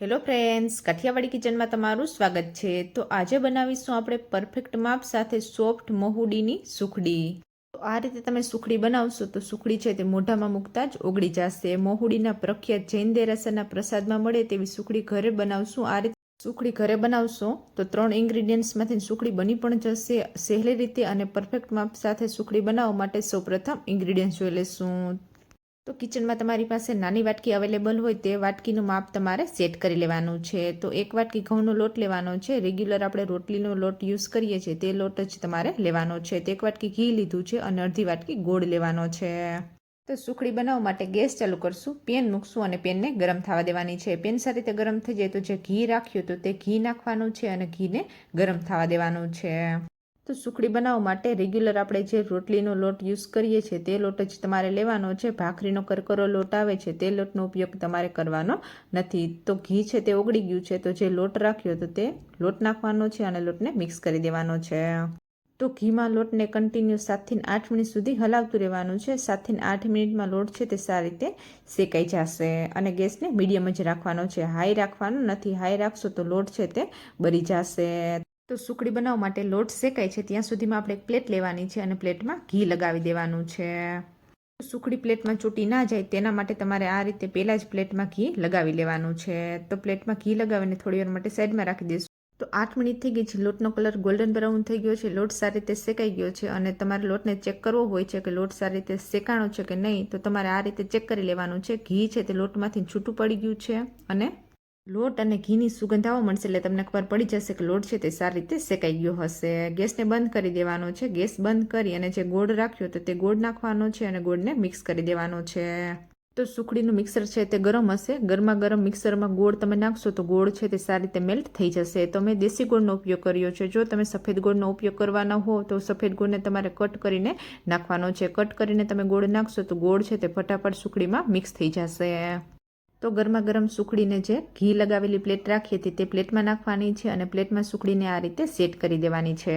Hello friends, Kathiawadi કિચનમાં તમારું સ્વાગત છે. તો આજે બનાવીશું આપણે પરફેક્ટ માપ સાથે સોફ્ટ મહુડીની સુખડી. તો આ રીતે તમે સુખડી બનાવશો તો સુખડી છે તે મોઢામાં મૂકતા જ ઓગળી જશે. મહુડીના પ્રખ્યાત જૈન દેરાસરના પ્રસાદમાં મળે તેવી સુખડી ઘરે બનાવશું. આ રીતે સુખડી ઘરે બનાવશો તો ત્રણ ઇન્ગ્રીડિયન્ટ્સમાંથી સુખડી બની પણ જશે. સહેલી રીતે અને પરફેક્ટ માપ સાથે સુખડી બનાવવા માટે સૌપ્રથમ ઇન્ગ્રીડિયન્ટ્સ જોઈ લેશું. તો કિચનમાં તમારી પાસે નાની વાટકી અવેલેબલ હોય તે વાટકીનું માપ તમારે સેટ કરી લેવાનું છે. તો એક વાટકી ઘઉંનો લોટ લેવાનો છે. રેગ્યુલર આપણે રોટલીનો લોટ યુઝ કરીએ છીએ તે લોટ જ તમારે લેવાનો છે. તો એક વાટકી ઘી લીધું છે અને અડધી વાટકી ગોળ લેવાનો છે. તો સુખડી બનાવવા માટે ગેસ ચાલુ કરશું, પેન મૂકશું અને પેનને ગરમ થવા દેવાની છે. પેન સારી રીતે ગરમ થઈ જાય તો જે ઘી રાખ્યું તો તે ઘી નાખવાનું છે અને ઘીને ગરમ થવા દેવાનું છે. તો સુખડી બનાવવા માટે રેગ્યુલર આપણે જે રોટલીનો લોટ યુઝ કરીએ છીએ, તે લોટ જ તમારે લેવાનો છે. ભાખરીનો કરકરો લોટ આવે છે, તે લોટનો ઉપયોગ તમારે કરવાનો નથી. તો ઘી છે તે ઓગળી ગયું છે, તો જે લોટ રાખ્યો તો તે લોટ નાખવાનો છે અને લોટને મિક્સ કરી દેવાનો છે. તો ઘીમાં લોટને કન્ટિન્યુ સાતથી આઠ મિનિટ સુધી હલાવતું રહેવાનું છે. સાતથી આઠ મિનિટમાં લોટ છે તે સારી રીતે શેકાઈ જશે અને ગેસને મીડિયમ જ રાખવાનો છે. હાઈ રાખવાનો નથી. હાઈ રાખશો તો લોટ છે તે બળી જશે. તો સુખડી બનાવવા માટે લોટ શેકાય છે. ત્યાં સુધીમાં આપણે એક પ્લેટ લેવાની છે અને પ્લેટમાં ઘી લગાવી દેવાનું છે. સુખડી પ્લેટમાં ચોટી ના જાય તેના માટે તમારે આ રીતે પહેલાં જ પ્લેટમાં ઘી લગાવી લેવાનું છે. તો પ્લેટમાં ઘી લગાવીને થોડી વાર માટે સાઈડમાં રાખી દઈશું તો આઠ મિનિટ થઈ ગઈ છે. લોટનો કલર ગોલ્ડન બ્રાઉન થઈ ગયો છે. લોટ સારી રીતે શેકાઈ ગયો છે અને તમારે લોટને ચેક કરવો હોય છે કે લોટ સારી રીતે શેકાણો છે કે નહીં, તો તમારે આ રીતે ચેક કરી લેવાનું છે. ઘી છે તે લોટમાંથી છૂટું પડી ગયું છે અને લોટ અને ઘીની સુગંધ આવવા મળશે એટલે તમને ખબર પડી જશે કે લોટ છે તે સારી રીતે શેકાઈ ગયો હશે. ગેસને બંધ કરી દેવાનો છે. ગેસ બંધ કરી અને જે ગોળ રાખ્યો તો તે ગોળ નાખવાનો છે અને ગોળને મિક્સ કરી દેવાનો છે. તો સુખડીનું મિક્સર છે તે ગરમ હશે. ગરમા ગરમ મિક્સરમાં ગોળ તમે નાખશો તો ગોળ છે તે સારી રીતે મેલ્ટ થઈ જશે. તો મેં દેશી ગોળનો ઉપયોગ કર્યો છે. જો તમે સફેદ ગોળનો ઉપયોગ કરવાનો હો તો સફેદ ગોળને તમારે કટ કરીને નાખવાનો છે. કટ કરીને તમે ગોળ નાખશો તો ગોળ છે તે ફટાફટ સુખડીમાં મિક્સ થઈ જશે. તો ગરમા ગરમ સુખડીને જે ઘી લગાવેલી પ્લેટ રાખી હતી તે પ્લેટમાં નાખવાની છે અને પ્લેટમાં સુખડીને આ રીતે સેટ કરી દેવાની છે.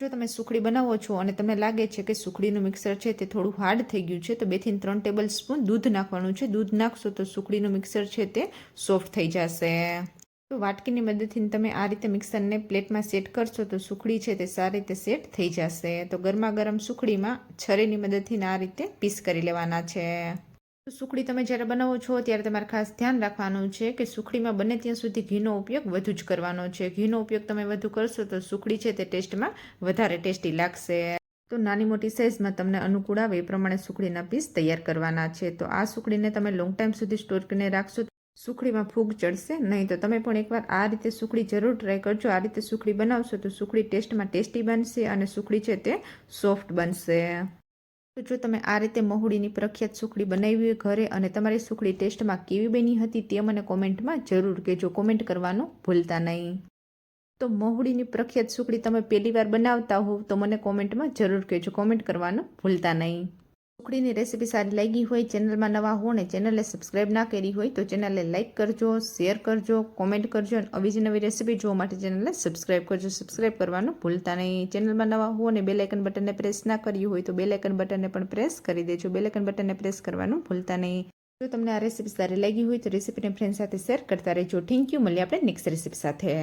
જો તમે સુખડી બનાવો છો અને તમને લાગે છે કે સુખડીનું મિક્સર છે તે થોડું હાર્ડ થઈ ગયું છે, તો બેથી ત્રણ ટેબલ સ્પૂન દૂધ નાખવાનું છે. દૂધ નાખશો તો સુખડીનું મિક્સર છે તે સોફ્ટ થઈ જશે. તો વાટકીની મદદથી તમે આ રીતે મિક્સરને પ્લેટમાં સેટ કરશો તો સુખડી છે તે સારી રીતે સેટ થઈ જશે. તો ગરમા ગરમ સુખડીમાં છરીની મદદથી આ રીતે પીસ કરી લેવાના છે. સુખડી તમે જ્યારે બનાવો છો, ત્યારે તમારે ખાસ ધ્યાન રાખવાનું છે કે સુખડીમાં બને ત્યાં સુધી ઘીનો ઉપયોગ વધુ જ કરવાનો છે. ઘીનો ઉપયોગ તમે વધુ કરશો તો સુખડી છે તે ટેસ્ટમાં વધારે ટેસ્ટી લાગશે. તો નાની મોટી સાઇઝમાં તમને અનુકૂળ આવે એ પ્રમાણે સુખડીના પીસ તૈયાર કરવાના છે. તો આ સુખડીને તમે લોંગ ટાઈમ સુધી સ્ટોર કરીને રાખશો સુખડીમાં ફૂગ ચડશે નહીં. તો તમે પણ એકવાર આ રીતે સુખડી જરૂર ટ્રાય કરજો. આ રીતે સુખડી બનાવશો તો સુખડી ટેસ્ટમાં ટેસ્ટી બનશે અને સુખડી છે તે સોફ્ટ બનશે. તો જો તમે આ રીતે મહુડીની પ્રખ્યાત સુખડી બનાવી હોય ઘરે અને તમારી સુખડી ટેસ્ટમાં કેવી બની હતી તે મને કોમેન્ટમાં જરૂર કહેજો. કોમેન્ટ કરવાનું ભૂલતા નહીં. તો મહુડીની પ્રખ્યાત સુખડી તમે પહેલી વાર બનાવતા હોવ તો મને કોમેન્ટમાં જરૂર કહેજો. કોમેન્ટ કરવાનું ભૂલતા નહીં. સુખડીની રેસીપી સારી લાગી હોય, ચેનલમાં નવા હો ને ચેનલને સબસ્ક્રાઇબ ના કરી હોય, તો ચેનલને લાઇક કરજો, શેર કરજો, કોમેન્ટ કરજો અને અવી જ નવી રેસીપી જોવા માટે ચેનલને સબસ્ક્રાઇબ કરજો. સબસ્ક્રાઈબ કરવાનું ભૂલતા નહીં. ચેનલમાં નવા હો ને બેલાઇકન બટનને પ્રેસ ના કર્યું હોય, તો બેલાઇકન બટનને પણ પ્રેસ કરી દેજો. બેલાઇકન બટનને પ્રેસ કરવાનું ભૂલતા નહીં. જો તમને આ રેસીપી સારી લાગી હોય, તો રેસીપીને ફ્રેન્ડ સાથે શેર કરતા રહેજો. થેન્ક યુ મળીએ આપણે નેક્સ્ટ રેસીપી સાથે.